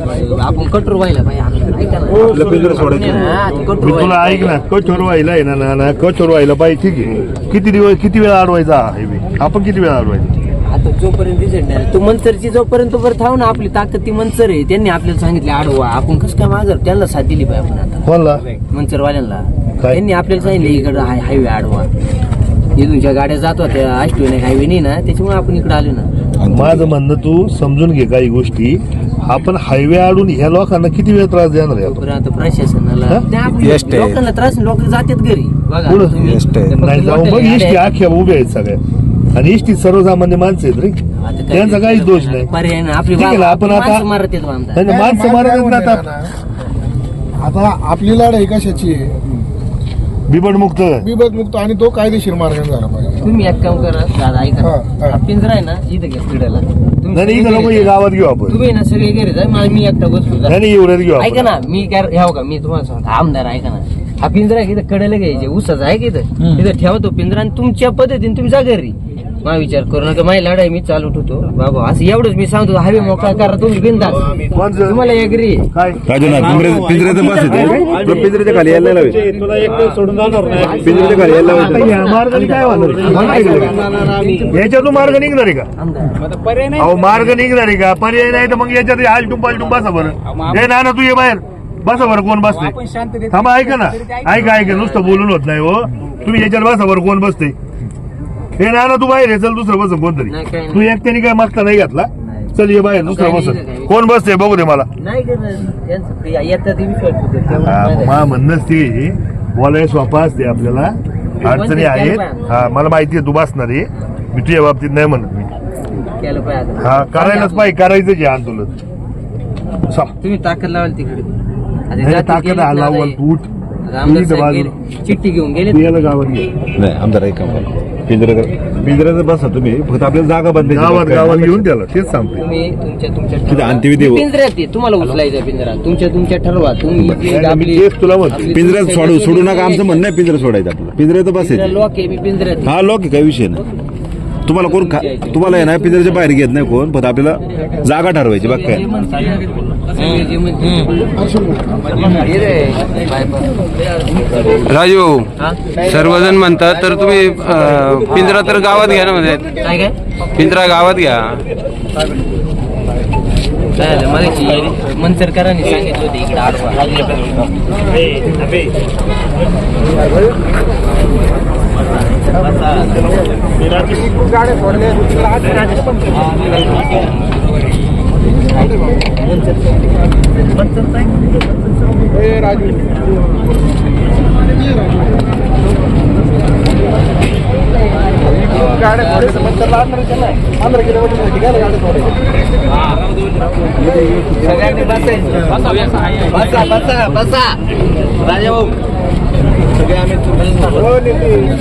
आपण कठोर व्हायला पाहिजे. आपल्याला. ऐका ना. पिंजरं सोडायचं. कठोर मी तुला व्हायला ऐक ना कचोर व्हायला आहे ना ना ना कचोर व्हायला पाहिजे ठीक आहे. किती दिवस किती वेळा अडवायचा हा हायवे आपण किती वेळा अडवायचा आता जोपर्यंत नाही तो मंचरची जोपर्यंत बरं थाव ना आपली ताकद ती मंचर आहे. त्यांनी आपल्याला सांगितले आडवा आपण कसं काय मागर त्यांना साथ दिली पाहिजे आपण आता. कोणला? मंचरवाल्यांना काय? त्यांनी आपल्याला सांगितलं इकडं हाय हायवे आडवा. इथून ज्या गाड्या जातो त्या अष्टविनायक नाही हायवे नाही ना त्याच्यामुळे आपण इकडे आलो ना. माझं म्हणणं तू समजून घे काही गोष्टी आपण हायवे आडून ह्या लोकांना किती वेळ त्रास देणार आहे आपण? प्रशासनाला हा? त्या आपली एसटी. लोकांना त्रास लोक जातात घरी बघा पुढं? तुम्ही. एसटी. ते फक्त नाही जाऊ मग गाड्या आहेत. अख्ख्या उभ्या आहेत सगळ्या आणि इष्टी सर्वसामान्य माणसं आहेत रे आता काय त्यांचा काहीच दोष नाही पर्याय नाही आपली ठीक आहे ना, बा- आपण आपली आता- माणसं आमदार. माणसं मारत नाही ना. आता आपली लढाई कशाची आहे बिबड मुक्त बिबद मुक्त आणि तो कायदेशीर मार्गाने झाला पाहिजे. तुम्ही एक काम करा दादा ऐका हा, हा. हा पिंजरा आहे ना इथं घ्या तुम्ही नाही इथं नको हे. गावात घेऊ आपण. तुम्ही ना सगळे घरी जा मला मी एकटा जा. नाही नाही एवढ्यात घेऊ ऐका आपण ना मी काय ह्याव का मी तुम्हाला सांगतो आमदार ऐका ना. हा पिंजरा आहे की इथं कडेला घ्यायचे उसाचा आहे की इथं? इथं ठेवा तो पिंजरा आणि तुमच्या पद्धतीने तुम्ही जा घरी. मा विचार करू नका माझी लढाई मी चालू ठेवतो. बाबा असं एवढंच मी सांगतो हवे मोकळा करा तुम्ही बिंदास? तुम्हाला एग्री काय? राजू ना पिंजऱ्याचं पिंजऱ्याचं बस येते? तुला पिंजऱ्याच्या खाली यायला लावे पिंजऱ्याच्या खाली यायला आता लावायचं ह्या मार्गाने काय होणार? याच्यातून मार्ग निघणार आहे का? आमदार अहो मार्ग निघणार आहे का? पर्याय नाही तर मग याच्यात हालटून पालटून बसा बरं. हे ना ना तू ये बाहेर. बसा बरं कोण बसते थांबा ऐका ना. ऐका ऐका नुसतं बोलून होत नाही हो. तुम्ही याच्यात बसा बरं कोण बसते हे ना ना तू बाहेर ये, चल दुसरं बस कोणतरी. नाही, काही नाही. तू एकट्याने काय मागता नाही घातला? चल ये बाहेर दुसरं काही बस. नाही, काही नाही. कोण बसते बघू दे मला. नाही त्यांचं ते येतात ते विश्वास ठेवतात. तेवढं हा, माहिती आहे. मा म्हणणंच ते बोलाय सोपा असते आपल्याला. अडचणी आहेत. हा मला माहिती आहे तू बसणार आहे. मी तुझ्या बाबतीत नाही म्हणत मी. केलं पाहिजे आता. हा करायलाच पाहिजे करायचंच आहे आंदोलन. तुम्ही ताकद लावाल तिकडे. आता नाही, जाती ताकद ना लावल तू उठ. हे. साहेब इथं गेले. चिठ्ठी घेऊन गेले गावात घे नाही आमदार ऐका पिंजऱ्या पिंजऱ्याचं बसा तुम्ही. फक्त आपल्याला जागा बंद गावात गावात घेऊन त्याला तेच सांगतो तुम्ही तुमच्या तुमच्या तिथे ठरवा. हो. पिंजऱ्यात तुम्हाला उचलायचं पिंजरा. तुमच्या तुमच्या ठरवा. तुम्ही जे नाही, मी आपली- तेच तुला म्हणतो. आपली पिंजऱ्यात सोडू सोडू नका. पिंजऱ्यात आमचं म्हणणं आहे पिंजरा सोडायचं आपलं पिंजऱ्याचं बस पिंजरा आहे मी पिंजऱ्यात आहे. हा लोक आहे, काही विषय नाही. तुम्हाला कोण खा- तुम्हाला आहे ना पिंजऱ्याच्या बाहेर घेत नाही कोण. फक्त आपल्याला जागा ठरवायची बाग काय. हे. राजू? सर्वजण म्हणतात तर तुम्ही पिंजरा तर गावात घ्या ना म्हणजे पिंजरा गावात घ्या मगाशी मंचरकरांनी सांगितलं होतं इकडे आडवा सगळ्यांनी बसायचं बसा बसा बसा. राजा भाऊ आठ मिनिट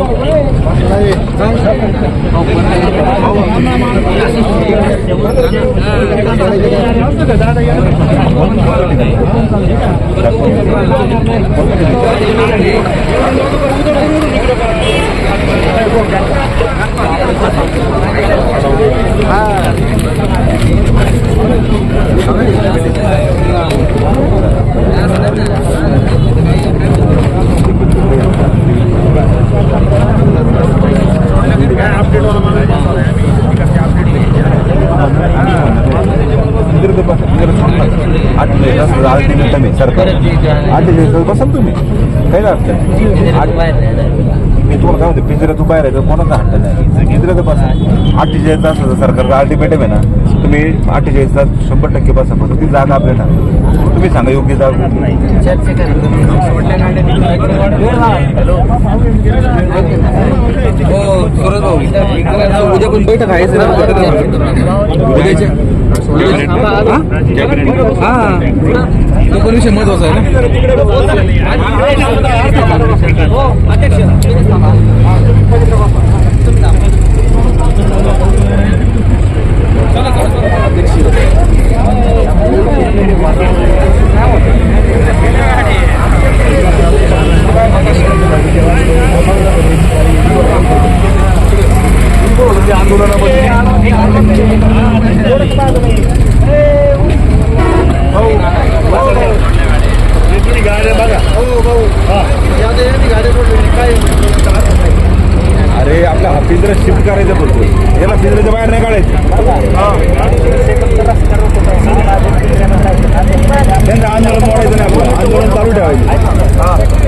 आठ दिवस कमी सरकार आठ दिवस बसा तुम्ही काही अडचण आठ मी तुम्हाला काय म्हणते पिंजऱ्यात तू बाहेर आहे तर कोणाचा हट्ट नाही? पिंजऱ्यात बसा. अठ्ठेचाळीस तास सरकार अल्टिमेटम आहे ना? तुम्ही अठ्ठेचाळीस तास शंभर टक्के बसा फक्त ती जागा आपल्याला तुम्ही सांगा योग्य जागा चर्चा उद्या पण बैठक आहे हा तो पण विषय महत्त्वाचा आहे ना भाऊ अरे आपला हा शिफ्ट करायचं बोलतो याला पिंजऱ्याच्या बाहेर नाही काढायचं. त्यांचं आंदोलन मोडायचं नाही आपण आंदोलन चालू ठेवायचं.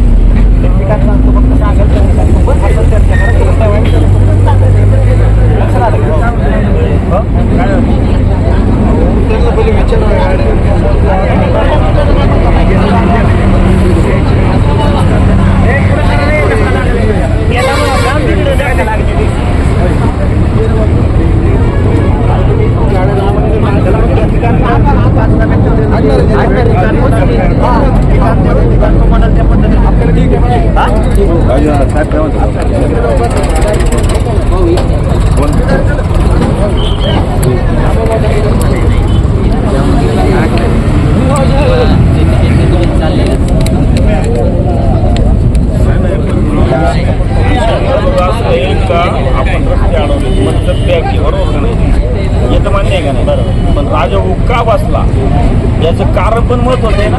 राजू साहेब काय म्हणतो कोण आपण रस्ते अडवले पण सत्य आहे की बरोबर का नाही येतं मान्य आहे का नाही बरोबर पण राजा का बसला याचं कारण पण महत्वाचं आहे ना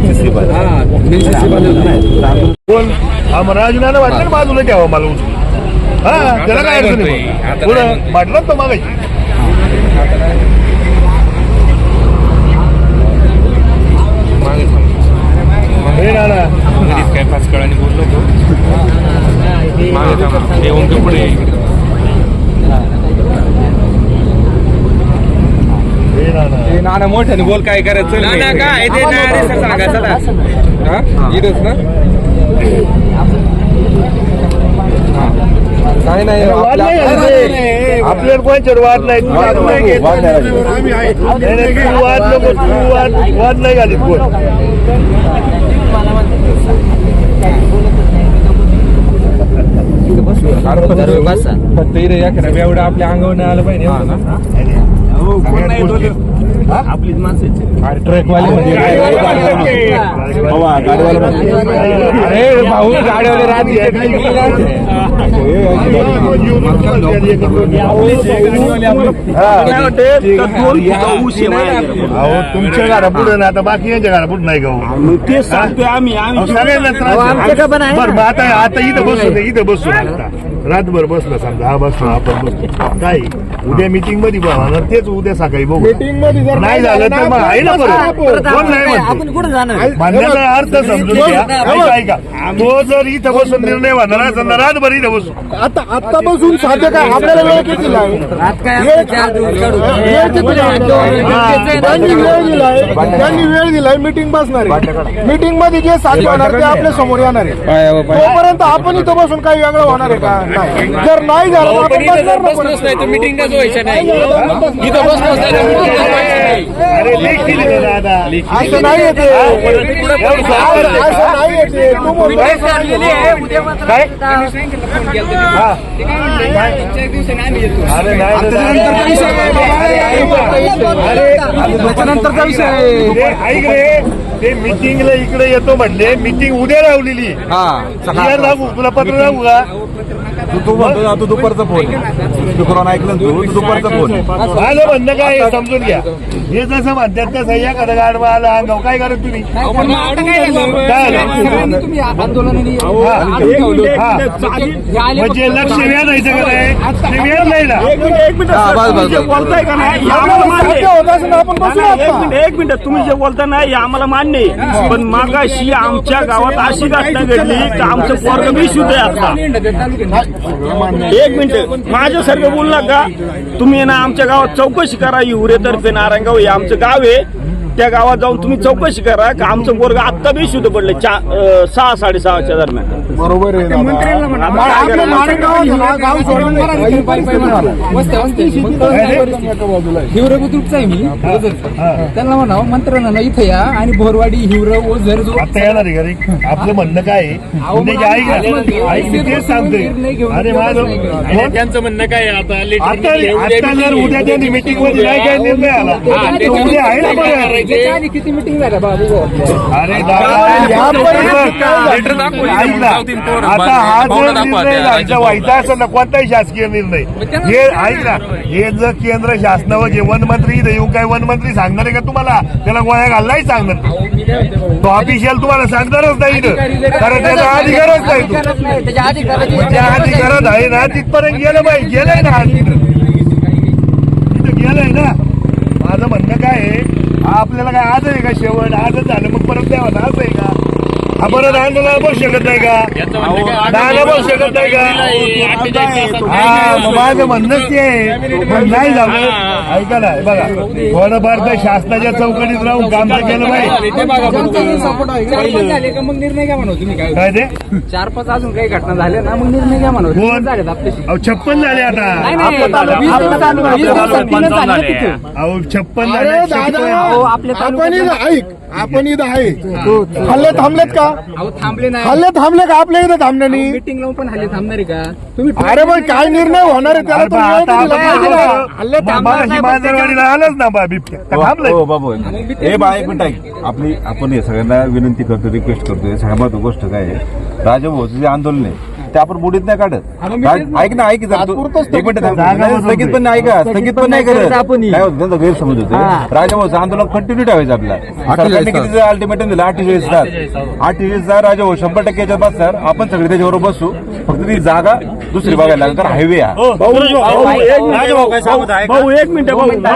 तिसरी बाजू. कोण हा मग राजूला वाटलं ना बाजूला घ्यावं मला उचलून. हा त्याला काय अडचण मग? पुढं म्हटलं तर मागायची हे काय पाच कळाने बोललो मागे थांबा. ते पुढे हे ना ना नाना मोठ्याने बोल काय करायचं नाना काय ते सांगायचं ना इथंच ना नाही नाही वाद नाही आपल्या-. आपल्याला कोणच्यावर वाद नाही? तू वाद नाही घेत. वाद नाही राजू. नाही, नाही, तू वाद नको तू वाद वाद नाही घालीत कोण? फक्त- फक्त इथे एखाद्या बेवडा आपल्या अंगावर आलं पाहिजे. एवढं ना. आपलीच माणसाची. अरे ट्रकवाले म्हणजे बाबा गाडीवाला. अरे भाऊ गाड्यावाले रात्री अहो तुमच्या घरा पुढे ना आता बाकी यांच्या घरा पुढे नाही गाऊ तेच सांगतोय आम्ही. अहो, आम्ही सगळ्यांना त्रास आहे. बरं मग आता आता इथं बसू दे इथं बसू दे आता. रातभर बसला समजा हा बसला आपण बसलो. काय उद्या मिटिंगमध्ये बघा तेच उद्या सकाळी बघू. मीटिंगमध्ये जर नाही झालं तर मग आहे ना बरं कोण नाही म्हणतो म्हणण्याचा अर्थ समजून घ्या. ऐका ऐका. तो जर इथं बसून निर्णय होणार असेल तर रातभर इथं बसू. आता आता बसून साध्य काय? आपल्याला वेळ किती लागेल? वेळ किती लागेल? त्यांनी वेळ दिलाय. त्यांनी वेळ दिलाय. मिटिंग बसणार आहे. मिटिंगमध्ये जे साध्य होणार ते आपल्यासमोर येणार आहे. तोपर्यंत आपण इथं बसून काही वेगळं होणार आहे का? नाही. जर नाही झालं तर आपण बसणार ना परत. मिटिंगच व्हायचं नाही. इथं बसलो अरे लेख दिली ना दादा. असं नाही येते असं नाही येते तू हा. नाही त्याच्यानंतरचा विषय ते ऐक रे ते मिटिंगला इकडे येतो म्हणले. मिटिंग उद्या लावलेली हा. उद्या लागू तुला पत्र लागू का? तू तू म्हणतो ना, तू दुपारचा फोन. शुक्रवार ऐकलं ना तू? तू दुपारचा फोन. माझं म्हणणं काय आहे समजून घ्या. हे जसं म्हणतात तसं एखादा गाडवा आला अंगाव काय करत तुम्ही? काय झालं? हा. हा. म्हणजे लक्ष का नाही ते व्याज नाही ना. बोलताय का नाही? मान्य होत असेल तर आपण बसू एक आता. मिनिट एक मिनिट. तुम्ही जे बोलता ना हे आम्हाला मान्य आहे. पण मागाशी आमच्या गावात अशी घटना घडली तर आमचं पोरग शुद्ध आहे आता. एक मिनिट. माझ्यासारखं बोलला का तुम्ही ना आमच्या गावात चौकशी करा. हिवरेतर्फे नारायणगाव हे आमचं गाव आहे. त्या गावात जाऊन तुम्ही चौकशी करा का आमचं वर्ग आत्ता बी शुद्ध पडले चा अं, सहा साडेसहाच्या दरम्यान. बरोबर आहे दादा. आपलं आहे ना, गाव सोडून इथं परिस्थिती झाली. हिवरे बुद्रुकचा आहे मी ओझरचा. त्यांना म्हणावं मंत्र्यांना ना इथं या आणि भोरवाडी हिवर ओझर जो आता येणार आहे घरी. आपलं म्हणणं काय आहे? मी तेच सांगते अरे माझं? त्यांचं म्हणणं काय आहे? आता लेटर आता निघले, उद्या आता जर meeting उद्या त्यांनी मीटिंगमध्ये नाही काय निर्णय आला तर उद्या आहे ना बरं. त्याच्या आधी किती मिटिंग झाल्या बाबू अरे दादा या परिस्थितीत काय लेटर दाखवू ऐक ना, आता हा जर निर्णय जायचा व्हायचा असेल ना कोणताही शासकीय निर्णय. हे ऐक ना. हे जर केंद्र शासनावर जे वनमंत्री इथं येऊन काय वनमंत्री सांगणार आहे का तुम्हाला? त्याला गोळ्या घाललाही सांगणार तो ऑफिशियल तुम्हाला सांगणारच नाही इथं. कारण त्याचा अधिकारच नाही तो. त्याच्या अधिकाराची ज्या अधिकारात आहे ना तिथपर्यंत गेलं पाहिजे गेलंय ना. आज तिथं तिथं गेलंय ना. माझं म्हणणं काय आहे आपल्याला काय आज आहे का शेवट? आजच झालं मग परत द्यावा ना असं आहे का? परत आंदोलनाला बसू शकत नाही का? दहाला बसू शकत नाही का? हा माझं म्हणणंच ते आहे. मग नाही झालं ऐका ना बघा. थोडंफार तर शासनाच्या चौकटीत राहून काम तर केलं पाहिजे. सपोर्ट आहे. झाले का मग निर्णय घ्या म्हणू तुम्ही काय? काय ते? चार पाच अजून काही घटना झाल्या ना मग निर्णय घ्या म्हणू. कोण? अहो छप्पन झाले आता. अहो छप्पन झाले. आपल्या ऐक. आपण इथं आहे. हल्ले थांबलेत का? अहो थांबले नाही. हल्ले थांबले का? आपल्या इथं थांबण्यानी मिटिंग लावून पण हल्ले थांबणार आहे का? तुम्ही अरे पण काय निर्णय होणार आहे? त्याला वेळ दिला? पाहिजे ना. हल्ले थांबणार नाही, पण आलंच ना बा बिबट्या. का थांबलंय. हो बाबू. हे बा एक मिनिट ऐक आपली आपण हे सगळ्यांना विनंती करतो रिक्वेस्ट करतोय सगळ्यात महत्वाची गोष्ट काय आहे? राजभाऊचं जे आंदोलन आहे ते आपण बुडीत नाही काढत ऐक ना ऐक. एक मिनिट. स्थगित पण नाही ऐका स्थगित पण नाही करत काय होतं गैरसमज होते राजभाऊचं आंदोलन कंटिन्यू ठेवायचं आपला सरकारने किती अल्टिमेटम दिलं अठ्ठेचाळीस तास अठ्ठेचाळीस तास राजभाऊ शंभर टक्के याच्यात बसणार आपण सगळे त्याच्याबरोबर बसू फक्त ती जागा दुसरी बघायला लागेल कारण हायवे हा भाऊ एक मिनिट भाऊ, मिनिट.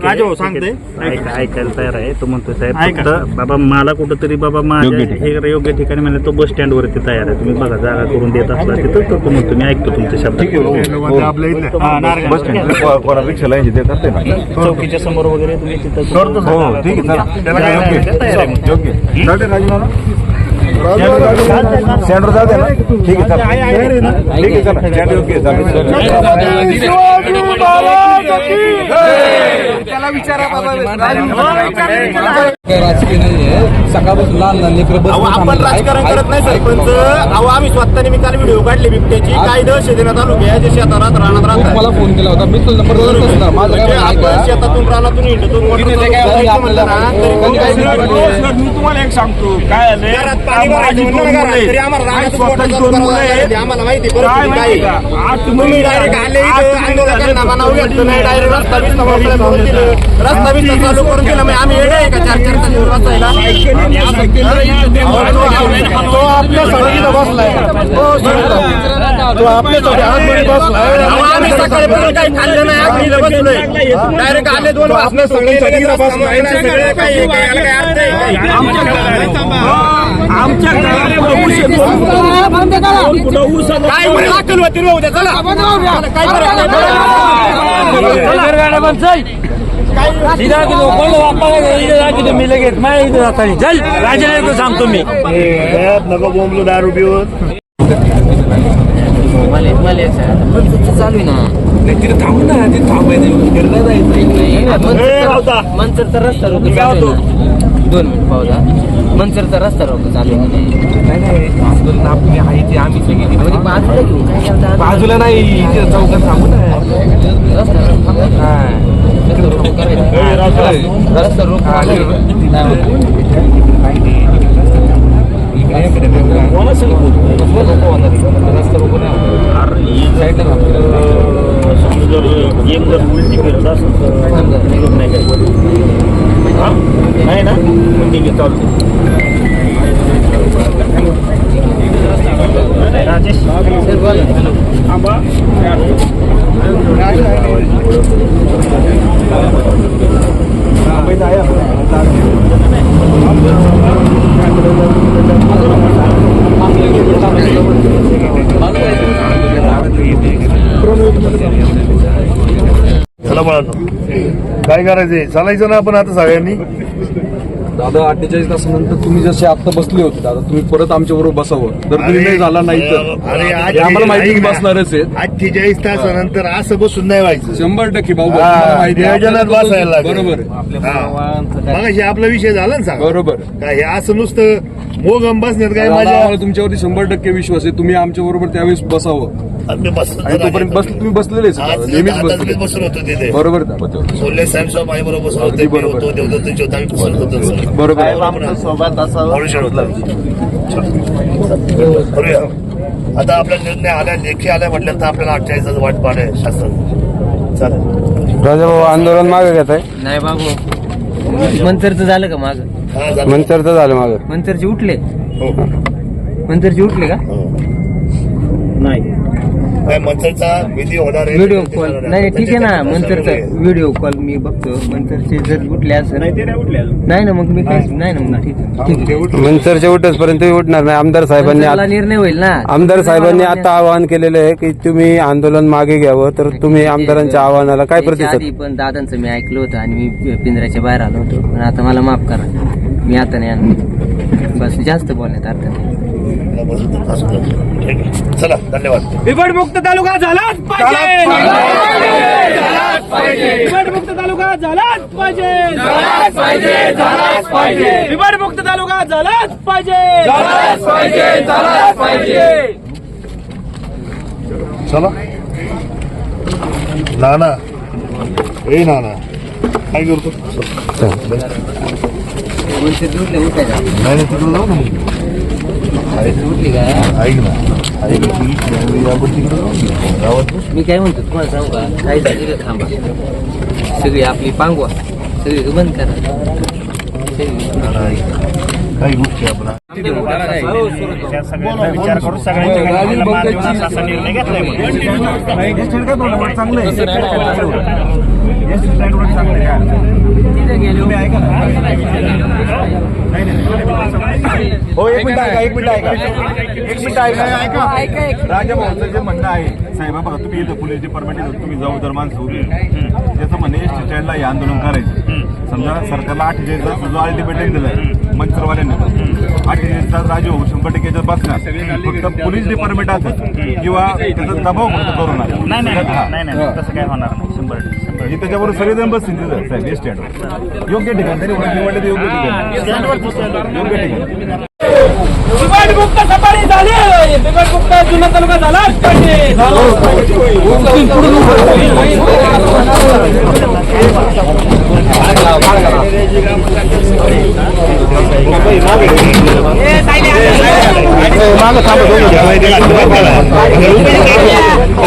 राजभाऊ सांगते ऐका ऐकायला तयार आहे तो म्हणतो साहेब बाबा मला कुठंतरी बाबा माझ्या योग्य ठिकाणी. हे योग्य ठिकाणी म्हणजे तो बस स्टँड वरती तयार आहे. तुम्ही बघा जागा करून देत असला तिथं तर तो म्हणतो मी ऐकतो तुमचे शब्द. हो. रिक्षा लाईनची करते ना? चौकीच्या समोर वगैरे तुम्ही तिथं हो ठीक आहे स्टँडवर जाऊ दे ना? ठीक आहे चला. ठीक आहे चला. स्टँड योग्य राजकीय नाहीये. सकाळपासून लहान लहान लेकरं आपण. राजकारण करत नाही सरपंच. अहो आम्ही स्वतः निमित्ताने व्हिडिओ काढले बिबट्याची. काय दहशत देण्यात तालुक्या जे शेतात राहत राहणार राहतात मला फोन केला होता. मी तुझा नंबर माझं काय म्हणजे आपण? शेतातून रानातून हिंडतो म्हणलं. नाही. मी तुम्हाला एक सांगतो. काय तरी आम्हाला. आम्हाला माहिती परिस्थिती काय आहे. तुम्ही डायरेक्ट आले इथं नाही डायरेक्ट रस्ता बिस्ता मोकळा करून दिलं. रस्ता बिस्ता चालू करून दिलं आम्ही येडे आहे का? चार चार तास येऊन बसायला? तो आपल्यासाठी इथं बसलाय. तो आपल्यासाठी आतमध्ये बसलाय अहो, आम्ही सकाळपासून काही खाल्लं नाही आम्ही इथं बसलोय डायरेक्ट आले दोन वाजता सगळ्यांसाठी इथं बसलाय. सगळे काही आहे का? याला काही अर्थ आहे का? आमच्या ऊस दोन फुटं- ऊस आहे. काय म्हणे अक्कल होती रे उद्या चला काय सांगतो मी नको बोंबलो दारू पिऊन मला मला चालू आहे ना. नाही, मंचरचा- मंचरचा रस्ता रोको चालू आहे ना. दोन मिनिट पाहू मंचरचा रस्ता रोको चालू आहे का नाही? म्हणजे बाजूला घेऊन काय करता? बाजूला नाही चौकात थांबू ना. रस्ता रोको थांबा. रस्ता रोको करायचं. रस्ता रोको ही समजा जर गेम जर उलटी करत असेल तर नाही हा? ना? आहे चालतं राजेश सर बोला थांबा प्रवीण चला मला काय करायचंय? चालायचं ना आपण आता सगळ्यांनी? दादा अठ्ठेचाळीस तासानंतर तुम्ही जसे आता बसले होते दादा तुम्ही परत आमच्या बरोबर बसावं. जर तुम्ही नाही झाला नाही तर. अरे हे आम्हाला माहिती बसणारच आहे अठ्ठेचाळीस तासानंतर असं बसून नाही व्हायचं. शंभर टक्के भाऊ हा, माहिती आहे. नियोजनात बसायला लागेल. बरोबर आहे. मग आपला विषय झाला ना सांग बरोबर काय हे असं नुसतं मोगम बसण्यात काय दादा, माझ्या आम्हाला तुमच्यावरती शंभर टक्के विश्वास आहे. तुम्ही आमच्या बरोबर त्यावेळेस बसावं. आम्ही आणि तोपर्यंत बस तुम्ही बसलेलेच आहे दादा, नेहमीच बसलेले बसून होतो. तिथे. बरोबर आहे दादा. सोल्ले साहेब साहेब माझ्या बरोबर बसून अगदी होते मी बरोबर. होतो. देवदत्त आम्ही बसून होतो बरोबर आहे. Audition होतं. करूया. आता आपला निर्णय आल्या लेखी आल्या म्हटलं तर आपल्याला अठ्ठावीस वाट पाहणे शासन. चालेल. राजाभाऊ आंदोलन मागे घेत आहे नाही बाबू. मंतरचं झालं का माग? हा, झालं. मंतरचं झालं मागं. मंतरचे उठले? हो. मंतरचे उठले का? हो. काय मंथनचा विधी होणार आहे. व्हिडिओ कॉल नाही ठीक आहे ना मंतरचा व्हिडिओ कॉल मी बघतो. मंतरचे जर उठले असं नाही ना मग मी काय नाही. ना मग ठीक आहे. ठीक आहे. मंतरचे उठसपर्यंत उठणार नाही. आमदार साहेबांनी मंतरला आत- निर्णय होईल ना. आमदार साहेबांनी आता आवाहन केलेलं आहे की तुम्ही आंदोलन मागे घ्यावं तर तुम्ही आमदारांच्या आवाहनाला काय प्रतिसाद? आधी पण दादांचं मी ऐकलं होतं आणि मी पिंजऱ्याच्या बाहेर आलो होतो. पण आता मला माफ करा. मी आता नाही आणणार बस जास्त बोलण्यात अर्थ नाही. ठीक आहे चला धन्यवाद. बिबटमुक्त तालुका झालाच पाहिजे. तालुका झालाच पाहिजे. बिबटमुक्त तालुका झालाच पाहिजे. चला नाना ए नाना काय करतो मंतरचे उठले उठायचं नाही नाही, तिकडे जाऊ ना मग उठली का ऐक ना. ऐक ना, ती- आपण तिकडे जाऊ ना. गावात बस. मी काय म्हणतो तुम्हाला सांगू का? काही झाली थांबा. सगळी आपली पांगवा. सगळी बंद करा. काही गोष्टी आपण विचार सगळ्यांच्या घेतलाय म्हणून. हो एक मिनिट ऐका एक मिनिट ऐका. एक मिनिट ऐका. ऐका राजा भाऊचं जे म्हणणं आहे साहेब बघा तुम्ही इथं पोलीस डिपार्टमेंट इथं तुम्ही जबाबदार माणसं उभी. त्याचं म्हणणं एस टी स्टँडला हे आंदोलन करायचं. समजा सरकारला अठ्ठेचाळीस तास जो अल्टिमेटम दिलाय मंचरवाल्यांनी अठ्ठेचाळीस तास राजू भाऊ शंभर टक्के याच्यात बसणार फक्त पोलीस डिपार्टमेंट असत किंवा त्याचा दबाव फक्त करू नका नाही नाही नाही नाही तसं काय होणार नाही शंभर टक्के. शंभर म्हणजे त्याच्याबरोबर सगळेजण बसतील तिथं. साहेब एस स्टँडवर योग्य ठिकाण. तरी निवडले योग्य ठिकाण. योग्य ठिकाण. बिबटमुक्त सफारी झाली. बिबटमुक्त जुना तालुका झालाच पाहिजे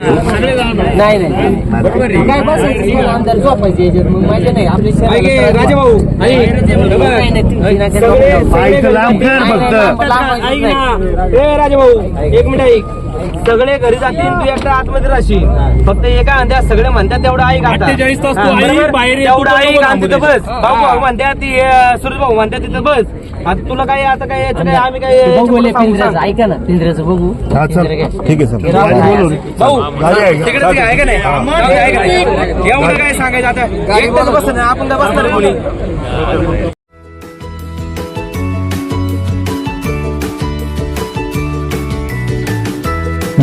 नाही नाही काय बसायचं आमदार झोपायचे याच्यात मग माझे नाही आपले राजा भाऊ पायचं लांब कर फक्त. ऐक ना ए राजा भाऊ एक मिनिट ऐक सगळे घरी जातील तू एकटा आतमध्ये राहशील. फक्त एका म्हणत्या सगळे म्हणतात तेवढं ऐक आता 48 तास तू हा, ऐक, बरोबर? बाहेर ये, तेवढं तू ऐक नको आणि तिथं थांबू बस भाऊ भाऊ म्हणतात ती सुरेश भाऊ म्हणतात तिथं बस. आता तुला काय आता काय याचं काय आम्ही काय बघू याच्यापुढे सांगू पिंजऱ्याचं. सांग. ऐका ना पिंजऱ्याचं बघू. हा, चल. ठीक आहे सर. भाऊ गाडी आहे का? तिकडे तिकडे आहे. का नाही जाऊ दे, आहे. का नाही? एवढं काय सांगायचं आता? बसतं ना आपण काय बसणार आहे कोणी